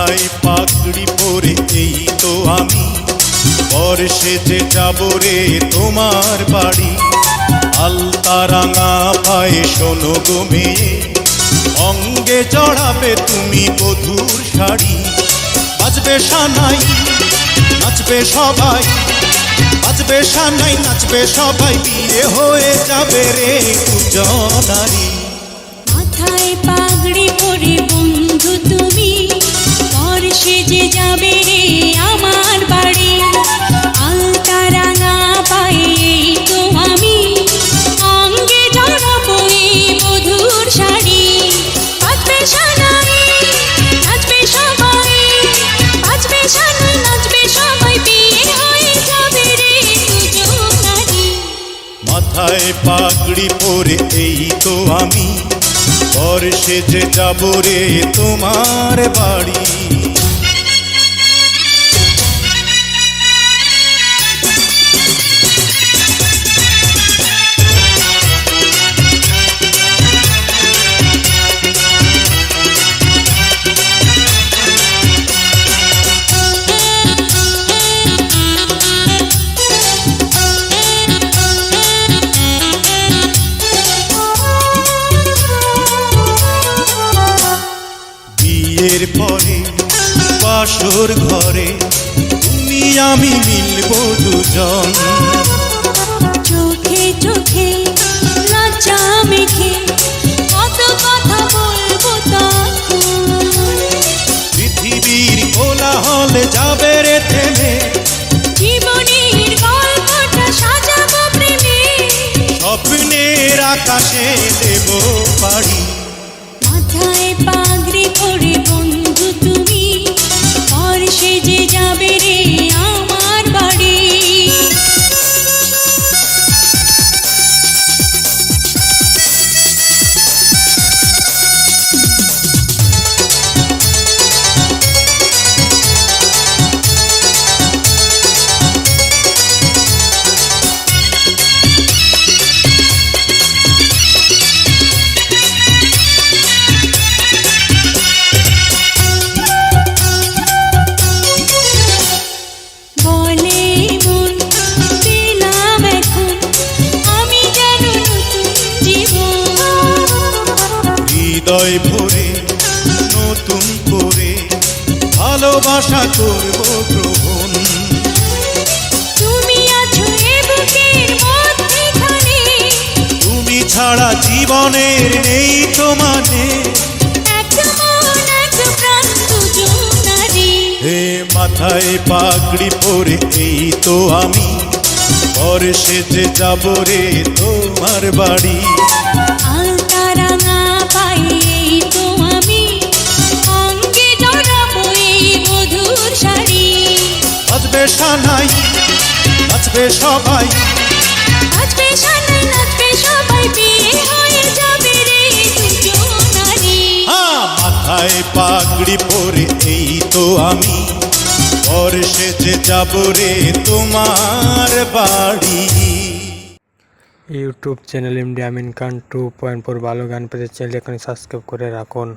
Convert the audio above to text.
মাথায় পাগড়ি পরে? এই তো আমি। পর সেজে যাব রে তোমার বাড়ি। আলতারাঙা পায়ে শোনো গো মেয়ে। অঙ্গে চড়াবে তুমি বধুর শাড়ি। বাজবে সানাই, নাচবে সবাই। বাজবে সানাই, নাচবে সবাই। বিয়ে হয়ে যাবে রে কুজনারী মাথায় পাগড়ি পরে বন্ধু তুমি। মাথায় পাগড়ি পরে এই তো আমি। পর সেজে যাব রে তোমার বাড়ি। বাসর ঘরে তুমি আমি মিলব দুজন। চোখে চোখে লজ্জা হৃদয় ভরে নতুন করে ভালোবাসা করব গ্রহণ। তুমি আছো বুকের মধ্যেখানে। তুমি ছাড়া জীবনের নেই তো এক এক প্রাণ দুজনারি হে মাথায় পাগড়ি পরে এই তো আমি। পরে সেজে যাব রে তোমার বাড়ি। নাচবে সবাই। নাচবে সানাই নাচবে সবাই বিয়ে হয়ে যাবে রে দুজনারি মাথায় পাগড়ি পরে এই তো আমি। পরে সেজে যাব রে তোমার বাড়ি। YouTube channel India Amin Khan two point four ভালো গান পেতে চ্যানেল এখানে সাবস্ক্রাইব করে রাখুন।